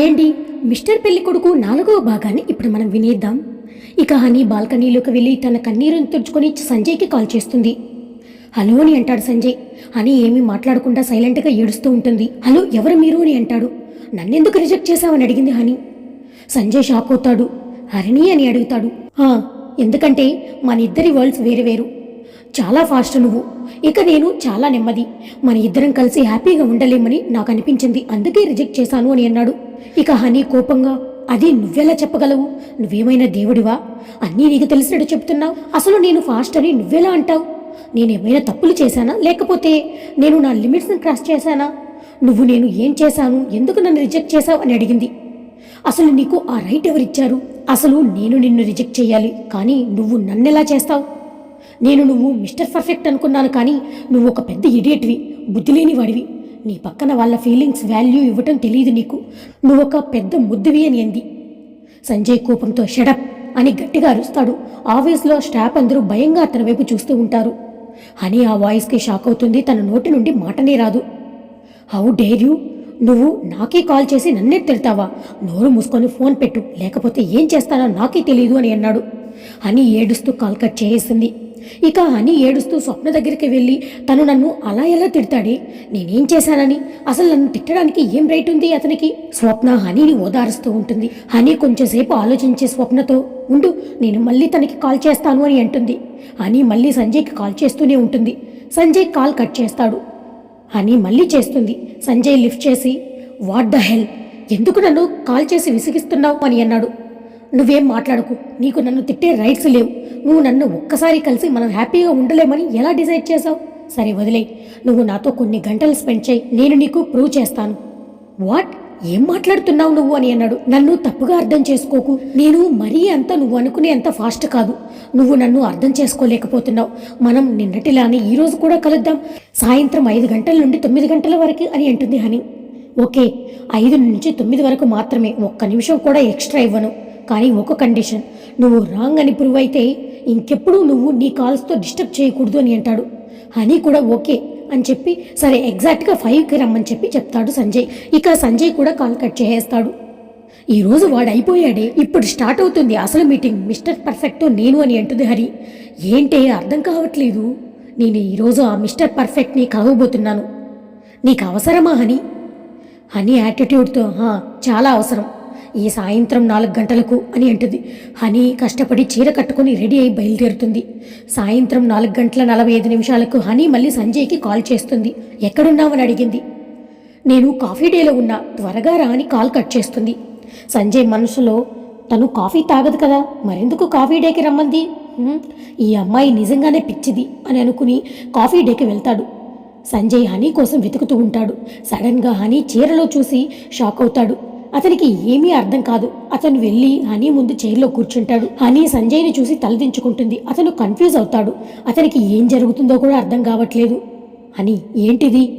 హాయండి మిస్టర్ పెళ్ళి కొడుకు నాలుగవ భాగాన్ని ఇప్పుడు మనం వినేద్దాం. ఇక హనీ బాల్కనీలోకి వెళ్ళి తన కన్నీరుని తుడుచుకొని సంజయ్కి కాల్ చేస్తుంది. హలో అని అంటాడు సంజయ్. హనీ ఏమీ మాట్లాడకుండా సైలెంట్గా ఏడుస్తూ ఉంటుంది. హలో ఎవరు మీరు? అని అంటాడు. నన్నెందుకు రిజెక్ట్ చేశావని? అడిగింది హనీ. సంజయ్ షాక్ అవుతాడు. హరిణి అని అడుగుతాడు. ఎందుకంటే మన ఇద్దరి వరల్డ్స్ వేరు వేరు. చాలా ఫాస్ట్ నువ్వు. ఇక నేను చాలా నెమ్మది. మన ఇద్దరం కలిసి హ్యాపీగా ఉండలేమని నాకు అనిపించింది. అందుకే రిజెక్ట్ చేశాను అని అన్నాడు. ఇక హనీ కోపంగా అది నువ్వెలా చెప్పగలవు? నువ్వేమైనా దేవుడివా? అన్నీ నీకు తెలిసినట్టు చెప్తున్నావు. అసలు నేను ఫాస్ట్ అని నువ్వెలా అంటావు? నేనేమైనా తప్పులు చేశానా? లేకపోతే నేను నా లిమిట్స్ని క్రాస్ చేశానా? నువ్వు నేను ఏం చేశాను? ఎందుకు నన్ను రిజెక్ట్ చేశావు? అని అడిగింది. అసలు నీకు ఆ రైట్ ఎవరిచ్చారు? అసలు నేను నిన్ను రిజెక్ట్ చేయాలి. కానీ నువ్వు నన్నెలా చేస్తావు? నేను నువ్వు మిస్టర్ పర్ఫెక్ట్ అనుకున్నాను కానీ నువ్వు ఒక పెద్ద ఇడియట్వి బుద్ధి లేని వాడివి. నీ పక్కన వాళ్ళ ఫీలింగ్స్ వాల్యూ ఇవ్వటం తెలియదు నీకు. నువ్వు ఒక పెద్ద ముద్దువి అని అంది. సంజయ్ కోపంతో షడప్ అని గట్టిగా అరుస్తాడు. ఆఫీస్లో స్టాఫ్ అందరూ భయంగా అతని వైపు చూస్తూ ఉంటారు. హనీ ఆ వాయిస్కి షాక్ అవుతుంది. తన నోటి నుండి మాటనే రాదు. హౌ డేర్ యూ నువ్వు నాకే కాల్ చేసి నన్నే తిడతావా? నోరు మూసుకొని ఫోన్ పెట్టు. లేకపోతే ఏం చేస్తానో నాకే తెలియదు అని అన్నాడు. హనీ ఏడుస్తూ కాల్ కట్ చేసింది ఇక అని ఏడుస్తూ స్వప్న దగ్గరికి వెళ్ళి తను నన్ను అలా ఎలా తిడతాడే? నేనేం చేశానని? అసలు నన్ను తిట్టడానికి ఏం రైట్ ఉంది అతనికి? స్వప్న హనీని ఓదారుస్తూ ఉంటుంది. హనీ కొంచెంసేపు ఆలోచించే స్వప్నతో ఉండు నేను మళ్ళీ తనకి కాల్ చేస్తాను అని అంటుంది. హనీ మళ్ళీ సంజయ్కి కాల్ చేస్తూనే ఉంటుంది. సంజయ్ కాల్ కట్ చేస్తాడు. హనీ మళ్ళీ చేస్తుంది. సంజయ్ లిఫ్ట్ చేసి వాట్ ద హెల్? ఎందుకు నన్ను కాల్ చేసి విసిగిస్తున్నావు? అని అన్నాడు. నువ్వేం మాట్లాడకు. నీకు నన్ను తిట్టే రైట్స్ లేవు. నువ్వు నన్ను ఒక్కసారి కలిసి మనం హ్యాపీగా ఉండలేమని ఎలా డిసైడ్ చేసావు సరే వదిలే నువ్వు నాతో కొన్ని గంటలు స్పెండ్ చేయి. నేను నీకు ప్రూవ్ చేస్తాను. వాట్ ఏం మాట్లాడుతున్నావు నువ్వు అని అన్నాడు. నన్ను తప్పుగా అర్థం చేసుకోకు. నేను మరీ అంత నువ్వు అనుకునే అంత ఫాస్ట్ కాదు. నువ్వు నన్ను అర్థం చేసుకోలేకపోతున్నావు. మనం నిన్నటిలానే ఈరోజు కూడా కలుద్దాం. సాయంత్రం ఐదు గంటల నుండి తొమ్మిది గంటల వరకు అని అంటుంది హనీ. ఓకే ఐదు నుంచి తొమ్మిది వరకు మాత్రమే. ఒక్క నిమిషం కూడా ఎక్స్ట్రా ఇవ్వను. కానీ ఒక కండిషన్. నువ్వు రాంగ్ అని ప్రూవ్ అయితే ఇంకెప్పుడు నువ్వు నీ కాల్స్తో డిస్టర్బ్ చేయకూడదు అని అంటాడు. హనీ కూడా ఓకే అని చెప్పి సరే ఎగ్జాక్ట్గా ఫైవ్కి రమ్మని చెప్పి చెప్తాడు సంజయ్. ఇక సంజయ్ కూడా కాల్ కట్ చేసేస్తాడు. ఈరోజు వాడు అయిపోయాడే ఇప్పుడు స్టార్ట్ అవుతుంది అసలు మీటింగ్. మిస్టర్ పర్ఫెక్ట్ నేను అని అంటుంది హరి. ఏంటే అర్థం కావట్లేదు. నేను ఈరోజు ఆ మిస్టర్ పర్ఫెక్ట్ని కలవబోతున్నాను నీకు అవసరమా హని? హనీ యాటిట్యూడ్తో "హా, చాలా అవసరం. ఈ సాయంత్రం నాలుగు గంటలకు అని అంటుంది. హనీ కష్టపడి చీర కట్టుకుని రెడీ అయి బయలుదేరుతుంది. సాయంత్రం నాలుగు గంటల నలభై ఐదు నిమిషాలకు హనీ మళ్ళీ సంజయ్కి కాల్ చేస్తుంది. ఎక్కడున్నావని అడిగింది. నేను కాఫీ డేలో ఉన్నా త్వరగా రా అని కాల్ కట్ చేస్తుంది. సంజయ్ మనసులో తను కాఫీ తాగదు కదా మరెందుకు కాఫీ డేకి రమ్మంది? ఈ అమ్మాయి నిజంగానే పిచ్చిది అని అనుకుని కాఫీ డేకి వెళ్తాడు. సంజయ్ హనీ కోసం వెతుకుతూ ఉంటాడు. సడన్గా హనీ చీరలో చూసి షాక్ అవుతాడు. అతనికి ఏమీ అర్థం కాదు. అతను వెళ్ళి హనీ ముందు చైర్లో కూర్చుంటాడు. హనీ సంజయ్ని చూసి తలదించుకుంటుంది అతను కన్ఫ్యూజ్ అవుతాడు. అతనికి ఏం జరుగుతుందో కూడా అర్థం కావట్లేదు. హనీ ఏంటిది?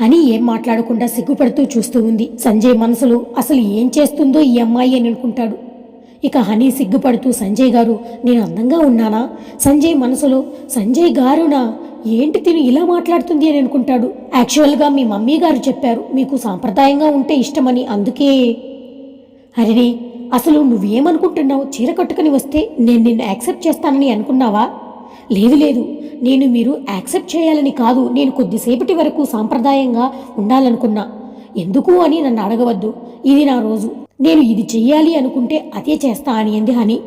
అని ఏం మాట్లాడకుండా సిగ్గుపడుతూ చూస్తూ ఉంది. సంజయ్ మనసులో అసలు ఏం చేస్తుందో ఈ అమ్మాయి అని అనుకుంటాడు. ఇక హనీ సిగ్గుపడుతూ సంజయ్ గారు నేను అందంగా ఉన్నానా? సంజయ్ మనసులో సంజయ్ గారునా? ఏంటి తిను ఇలా మాట్లాడుతుంది అని అనుకుంటాడు. యాక్చువల్గా మీ మమ్మీ గారు చెప్పారు మీకు సాంప్రదాయంగా ఉంటే ఇష్టమని అందుకే. హరిణి అసలు నువ్వేమనుకుంటున్నావు? చీర కట్టుకుని వస్తే నేను నిన్ను యాక్సెప్ట్ చేస్తానని అనుకున్నావా? లేదు లేదు. నేను మీరు యాక్సెప్ట్ చేయాలని కాదు. నేను కొద్దిసేపటి వరకు సాంప్రదాయంగా ఉండాలనుకున్నా. ఎందుకు అని నన్ను అడగవద్దు. ఇది నా రోజు. నేను ఇది చెయ్యాలి అనుకుంటే అదే చేస్తా అని అంది హని.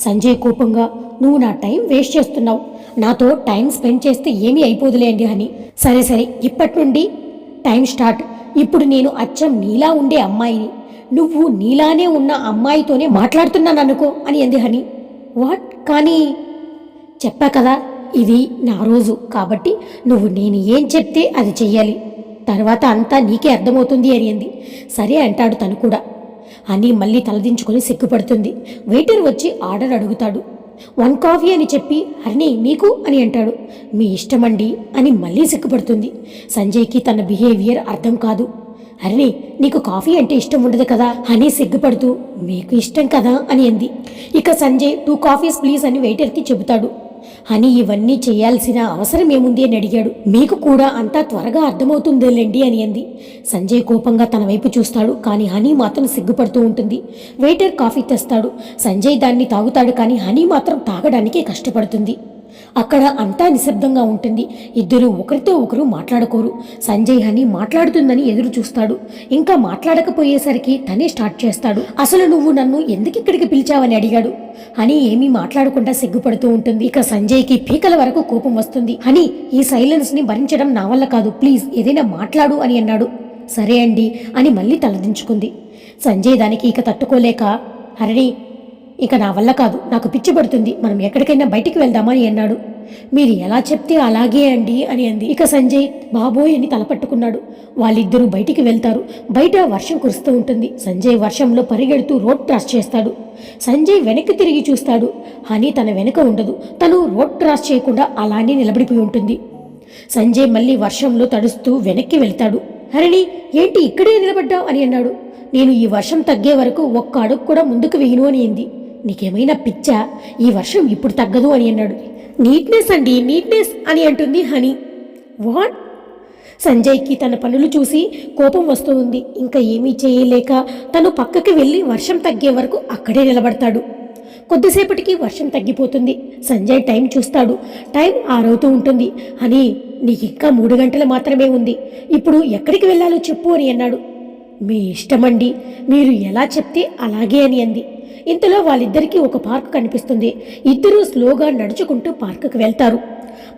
సంజయ్ కోపంగా నువ్వు నా టైం వేస్ట్ చేస్తున్నావు. నాతో టైం స్పెండ్ చేస్తే ఏమీ అయిపోదులే అండి సరే సరే ఇప్పటి నుండి టైం స్టార్ట్. ఇప్పుడు నేను అచ్చం నీలా ఉండే అమ్మాయిని నువ్వు నీలానే ఉన్న అమ్మాయితోనే మాట్లాడుతున్నాను అనుకో అని అంది హని. వాట్? కానీ చెప్పా కదా ఇది నా రోజు. కాబట్టి నువ్వు నేను ఏం చెప్తే అది చెయ్యాలి. తర్వాత అంతా నీకే అర్థమవుతుంది అని అంది. సరే అంటాడు తను కూడా. అని మళ్ళీ తలదించుకొని సిగ్గుపడుతుంది. వెయిటర్ వచ్చి ఆర్డర్ అడుగుతాడు. వన్ కాఫీ అని చెప్పి హరిణి నీకు అని అంటాడు. మీ ఇష్టమండి అని మళ్ళీ సిగ్గుపడుతుంది. సంజయ్కి తన బిహేవియర్ అర్థం కాదు. హరిణి నీకు కాఫీ అంటే ఇష్టం ఉండదు కదా అని సిగ్గుపడుతూ మీకు ఇష్టం కదా అని అంది. ఇక సంజయ్ టూ కాఫీస్ ప్లీజ్ అని వెయిటర్కి చెబుతాడు. హనీ ఇవన్నీ చేయాల్సిన అవసరం ఏముంది అని అడిగాడు. మీకు కూడా అంతా త్వరగా అర్థమవుతుందిలేండి అని అంది. సంజయ్ కోపంగా తన వైపు చూస్తాడు కానీ హనీ మాత్రం సిగ్గుపడుతూ ఉంటుంది. వెయిటర్ కాఫీ తెస్తాడు. సంజయ్ దాన్ని తాగుతాడు కానీ హనీ మాత్రం తాగడానికే కష్టపడుతుంది. అక్కడ అంతా నిశ్శబ్దంగా ఉంటుంది. ఇద్దరు ఒకరితో ఒకరు మాట్లాడుకోరు. సంజయ్ హని మాట్లాడుతుందని ఎదురు చూస్తాడు. ఇంకా మాట్లాడకపోయేసరికి తనే స్టార్ట్ చేస్తాడు. అసలు నువ్వు నన్ను ఎందుకు ఇక్కడికి పిలిచావని అడిగాడు. హని ఏమీ మాట్లాడకుండా సిగ్గుపడుతూ ఉంటుంది. ఇక సంజయ్కి పీకల వరకు కోపం వస్తుంది. హని ఈ సైలెన్స్ని భరించడం నా వల్ల కాదు. ప్లీజ్ ఏదైనా మాట్లాడు అని అన్నాడు. సరే అండి అని మళ్ళీ తలదించుకుంది. సంజయ్ దానికి ఇక తట్టుకోలేక హరణి ఇక నా వల్ల కాదు నాకు పిచ్చి పడుతుంది. మనం ఎక్కడికైనా బయటికి వెళ్దామని అన్నాడు. మీరు ఎలా చెప్తే అలాగే అండి అని అంది. ఇక సంజయ్ బాబోయ్ అని తలపట్టుకున్నాడు వాళ్ళిద్దరూ బయటికి వెళ్తారు. బయట వర్షం కురుస్తూ ఉంటుంది. సంజయ్ వర్షంలో పరిగెడుతూ రోడ్ క్రాస్ చేస్తాడు. సంజయ్ వెనక్కి తిరిగి చూస్తాడు. హనీ తన వెనుక ఉండదు. తను రోడ్ క్రాస్ చేయకుండా అలానే నిలబడిపోయి ఉంటుంది. సంజయ్ మళ్ళీ వర్షంలో తడుస్తూ వెనక్కి వెళ్తాడు. హరిణి ఏంటి ఇక్కడే నిలబడ్డావు అని అన్నాడు. నేను ఈ వర్షం తగ్గే వరకు ఒక్క అడుగు కూడా ముందుకు వేయను అని అంది. నీకేమైనా పిచ్చా? ఈ వర్షం ఇప్పుడు తగ్గదు అని అన్నాడు. నీట్నెస్ అండి నీట్నెస్ అని అంటుంది హనీ. వాట్? సంజయ్కి తన పనులు చూసి కోపం వస్తూ ఉంది ఇంకా ఏమీ చేయలేక తను పక్కకి వెళ్ళి వర్షం తగ్గే వరకు అక్కడే నిలబడతాడు. కొద్దిసేపటికి వర్షం తగ్గిపోతుంది. సంజయ్ టైం చూస్తాడు. టైం ఆరవుతూ ఉంటుంది. అని నీకు ఇంకా మూడు గంటలు మాత్రమే ఉంది. ఇప్పుడు ఎక్కడికి వెళ్ళాలో చెప్పు అని అన్నాడు. మీ ఇష్టమండి. మీరు ఎలా చెప్తే అలాగే అని అంది. ఇంతలో వాళ్ళిద్దరికీ ఒక పార్క్ కనిపిస్తుంది. ఇద్దరూ స్లోగా నడుచుకుంటూ పార్కుకు వెళ్తారు.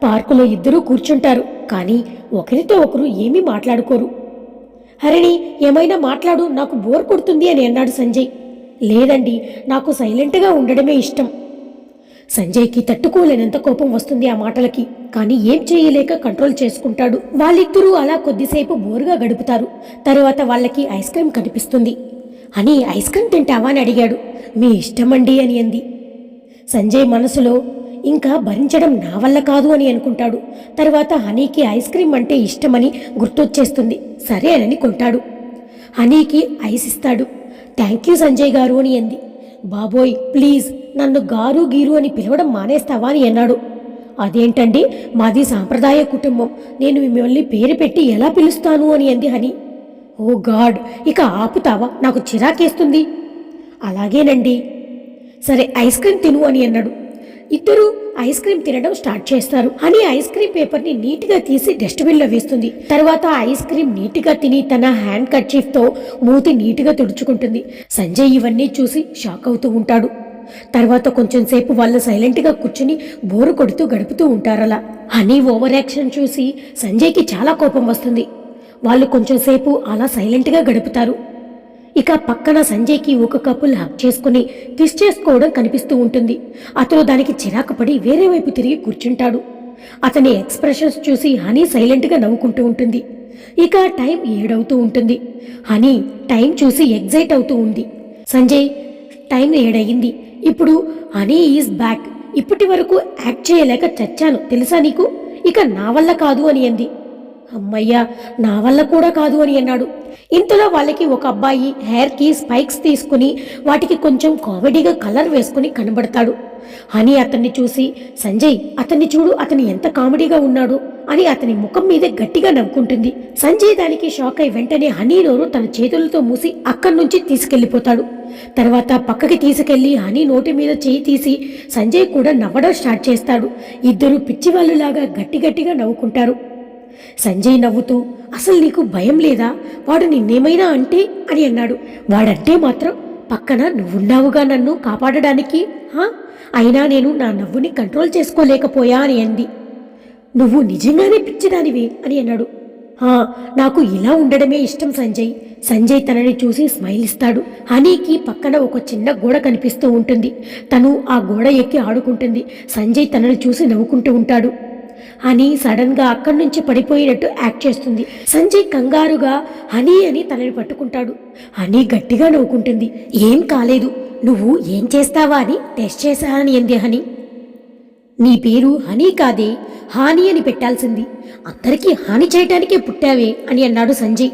పార్కులో ఇద్దరూ కూర్చుంటారు కానీ ఒకరితో ఒకరు ఏమీ మాట్లాడుకోరు. హరిణి ఏమైనా మాట్లాడు నాకు బోర్ కొడుతుంది అని అన్నాడు సంజయ్. లేదండి నాకు సైలెంట్గా ఉండడమే ఇష్టం. సంజయ్కి తట్టుకోలేనంత కోపం వస్తుంది ఆ మాటలకి కానీ ఏం చేయలేక కంట్రోల్ చేసుకుంటాడు. వాళ్ళిద్దరూ అలా కొద్దిసేపు బోరుగా గడుపుతారు. తరువాత వాళ్ళకి ఐస్ క్రీమ్ కనిపిస్తుంది. అని ఐస్ క్రీమ్ తింటావా? అని అడిగాడు. మీ ఇష్టమండి అని అంది. సంజయ్ మనసులో ఇంకా భరించడం నా వల్ల కాదు అని అనుకుంటాడు. తర్వాత హనీకి ఐస్ క్రీమ్ అంటే ఇష్టమని గుర్తొచ్చేస్తుంది. సరే అని కొంటాడు. హనీకి ఐస్ ఇస్తాడు. థ్యాంక్ యూ సంజయ్ గారు అని అంది. బాబోయ్ ప్లీజ్ నన్ను గారు గీరు అని పిలవడం మానేస్తావా? అని అన్నాడు. అదేంటండి? మాది సాంప్రదాయ కుటుంబం. నేను మిమ్మల్ని పేరు పెట్టి ఎలా పిలుస్తాను? అని అంది హనీ. ఓ గాడ్ ఇక ఆపుతావా? నాకు చిరాకేస్తుంది. అలాగేనండి. సరే ఐస్ క్రీమ్ తిను అని అన్నాడు. ఇద్దరు ఐస్ క్రీమ్ తినడం స్టార్ట్ చేస్తారు. అని ఐస్ క్రీమ్ పేపర్ని నీట్గా తీసి డస్ట్బిన్లో వేస్తుంది. తర్వాత ఐస్ క్రీమ్ నీట్గా తిని తన హ్యాండ్ కర్చీఫ్తో మూతి నీట్గా తుడుచుకుంటుంది. సంజయ్ ఇవన్నీ చూసి షాక్ అవుతూ ఉంటాడు. తర్వాత కొంచెం సేపు వాళ్ళు సైలెంట్గా కూర్చుని బోరు కొడుతూ గడుపుతూ ఉంటారలా. హనీ ఓవర్ యాక్షన్ చూసి సంజయ్కి చాలా కోపం వస్తుంది. వాళ్ళు కొంచెం సేపు అలా సైలెంట్గా గడుపుతారు. ఇక పక్కన సంజయ్కి ఒక కపుల్ హక్ చేసుకుని కిస్ చేసుకోవడం కనిపిస్తూ ఉంటుంది. అతను దానికి చిరాకు పడి వేరే వైపు తిరిగి కూర్చుంటాడు. అతని ఎక్స్ప్రెషన్స్ చూసి హనీ సైలెంట్గా నవ్వుకుంటూ ఉంటుంది. ఇక టైం ఏడవుతూ ఉంటుంది. హనీ టైం చూసి ఎగ్జైట్ అవుతూ ఉంది. సంజయ్ టైం ఏడయింది. ఇప్పుడు హనీ ఈజ్ బ్యాక్. ఇప్పటి వరకు యాక్ట్ చేయలేక చచ్చాను. తెలుసా నీకు? ఇక నా వల్ల కాదు అని అంది. అమ్మయ్యా నా వల్ల కూడా కాదు అని అన్నాడు. ఇంతలో వాళ్ళకి ఒక అబ్బాయి హెయిర్కి స్పైక్స్ తీసుకుని వాటికి కొంచెం కామెడీగా కలర్ వేసుకుని కనబడతాడు. హనీ అతన్ని చూసి సంజయ్ అతన్ని చూడు అతను ఎంత కామెడీగా ఉన్నాడు అని అతని ముఖం మీదే గట్టిగా నవ్వుకుంటుంది. సంజయ్ దానికి షాక్ అయి వెంటనే హనీ నోరు తన చేతులతో మూసి అక్కడి నుంచి తీసుకెళ్ళిపోతాడు తర్వాత పక్కకి తీసుకెళ్ళి హనీ నోటి మీద చేయి తీసి సంజయ్ కూడా నవ్వడం స్టార్ట్ చేస్తాడు. ఇద్దరు పిచ్చివాళ్ళులాగా గట్టి గట్టిగా నవ్వుకుంటారు. సంజయ్ నవ్వుతూ అసలు నీకు భయం లేదా? వాడు నిన్నేమైనా అంటే? అని అన్నాడు. వాడంటే మాత్రం పక్కన నువ్వున్నావుగా నన్ను కాపాడడానికి హా? అయినా నేను నా నవ్వుని కంట్రోల్ చేసుకోలేకపోయా అని అంది. నువ్వు నిజంగానే పిచ్చిదానివి అని అన్నాడు. నాకు ఇలా ఉండడమే ఇష్టం సంజయ్. సంజయ్ తనని చూసి స్మైల్ ఇస్తాడు. హనీకి పక్కన ఒక చిన్న గోడ కనిపిస్తూ ఉంటుంది. తను ఆ గోడ ఎక్కి ఆడుకుంటుంది. సంజయ్ తనని చూసి నవ్వుకుంటూ ఉంటాడు. హనీ సడన్గా అక్కడి నుంచి పడిపోయినట్టు యాక్ట్ చేస్తుంది. సంజయ్ కంగారుగా హనీ అని తనని పట్టుకుంటాడు. హనీ గట్టిగా నవ్వుకుంటుంది. ఏం కాలేదు. నువ్వు ఏం చేస్తావా అని టెస్ట్ చేశానని అంది హనీ. నీ పేరు హనీ కాదే హాని అని పెట్టాల్సింది. అందరికీ హాని చేయటానికే పుట్టావే అని అన్నాడు సంజయ్.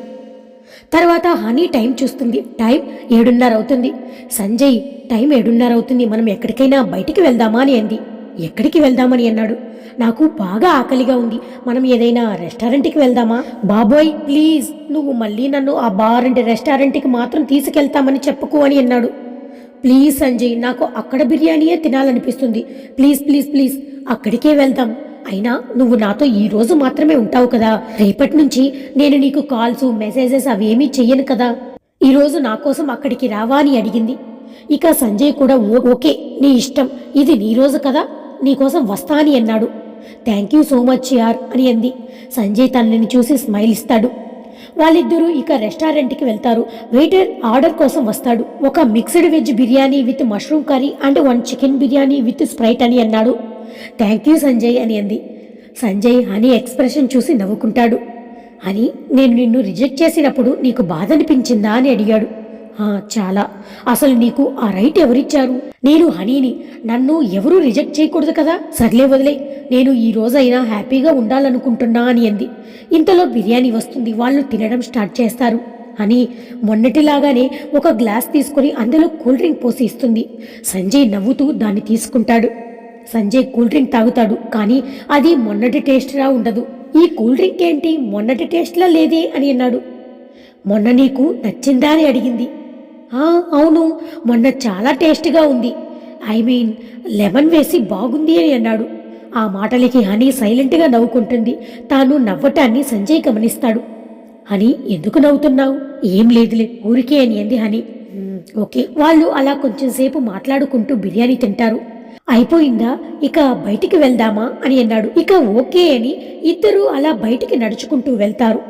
తర్వాత హనీ టైం చూస్తుంది. టైం ఏడున్నర అవుతుంది. సంజయ్ టైం ఏడున్నర అవుతుంది. మనం ఎక్కడికైనా బయటికి వెళ్దామా అని అంది. ఎక్కడికి వెళ్దామని అన్నాడు. నాకు బాగా ఆకలిగా ఉంది. మనం ఏదైనా రెస్టారెంట్కి వెళ్దామా? బాబోయ్ ప్లీజ్ నువ్వు మళ్ళీ నన్ను ఆ బార్ అంటే రెస్టారెంట్కి మాత్రం తీసుకెళ్తామని చెప్పుకో అని అన్నాడు. ప్లీజ్ సంజయ్ నాకు అక్కడ బిర్యానీయే తినాలనిపిస్తుంది. ప్లీజ్ ప్లీజ్ ప్లీజ్ అక్కడికే వెళ్దాం. అయినా నువ్వు నాతో ఈ రోజు మాత్రమే ఉంటావు కదా. రేపటి నుంచి నేను నీకు కాల్స్ మెసేజెస్ అవేమీ చెయ్యను కదా. ఈరోజు నా కోసం అక్కడికి రావా అని అడిగింది. ఇక సంజయ్ కూడా "ఓ- ఓకే నీ ఇష్టం. ఇది నీ రోజు కదా. నీకోసం వస్తా అని అన్నాడు. థ్యాంక్ యూ సో మచ్ యార్ అని అంది. సంజయ్ తనని చూసి స్మైల్ ఇస్తాడు. వాళ్ళిద్దరూ ఇక రెస్టారెంట్కి వెళ్తారు. వెయిటర్ ఆర్డర్ కోసం వస్తాడు. ఒక mixed veg biryani with mushroom curry and one chicken biryani with Sprite అని అన్నాడు. థ్యాంక్ యూ సంజయ్ అని అంది. సంజయ్ హనీ ఎక్స్ప్రెషన్ చూసి నవ్వుకుంటాడు. అని నేను నిన్ను రిజెక్ట్ చేసినప్పుడు నీకు బాధ అనిపించిందా అని అడిగాడు. చాలా. అసలు నీకు ఆ రైట్ ఎవరిచ్చారు? నేను హనీని. నన్ను ఎవరూ రిజెక్ట్ చేయకూడదు కదా? సర్లే వదిలే. నేను ఈ రోజైనా హ్యాపీగా ఉండాలనుకుంటున్నా అని అంది. ఇంతలో బిర్యానీ వస్తుంది. వాళ్ళు తినడం స్టార్ట్ చేస్తారు. అని మొన్నటిలాగానే ఒక గ్లాస్ తీసుకొని అందులో కూల్ డ్రింక్ పోసి ఇస్తుంది. సంజయ్ నవ్వుతూ దాన్ని తీసుకుంటాడు. సంజయ్ కూల్ డ్రింక్ తాగుతాడు కానీ అది మొన్నటి టేస్ట్లా ఉండదు. ఈ కూల్ డ్రింక్ ఏంటి? మొన్నటి టేస్ట్లా లేదే అని అన్నాడు. మొన్న నీకు నచ్చిందా అని అడిగింది. అవును. మొన్న చాలా టేస్ట్గా ఉంది. ఐ మీన్ లెమన్ వేసి బాగుంది అని అన్నాడు. ఆ మాటలకి హనీ సైలెంట్గా నవ్వుకుంటుంది. తాను నవ్వటాన్ని సంజయ్ గమనిస్తాడు. హనీ ఎందుకు నవ్వుతున్నావు? ఏం లేదులే ఊరికే అని అంది హనీ. ఓకే. వాళ్ళు అలా కొంచెం సేపు మాట్లాడుకుంటూ బిర్యానీ తింటారు. అయిపోయిందా? ఇక బయటికి వెళ్దామా? అని అన్నాడు. ఇక ఓకే అని ఇద్దరూ అలా బయటికి నడుచుకుంటూ వెళ్తారు.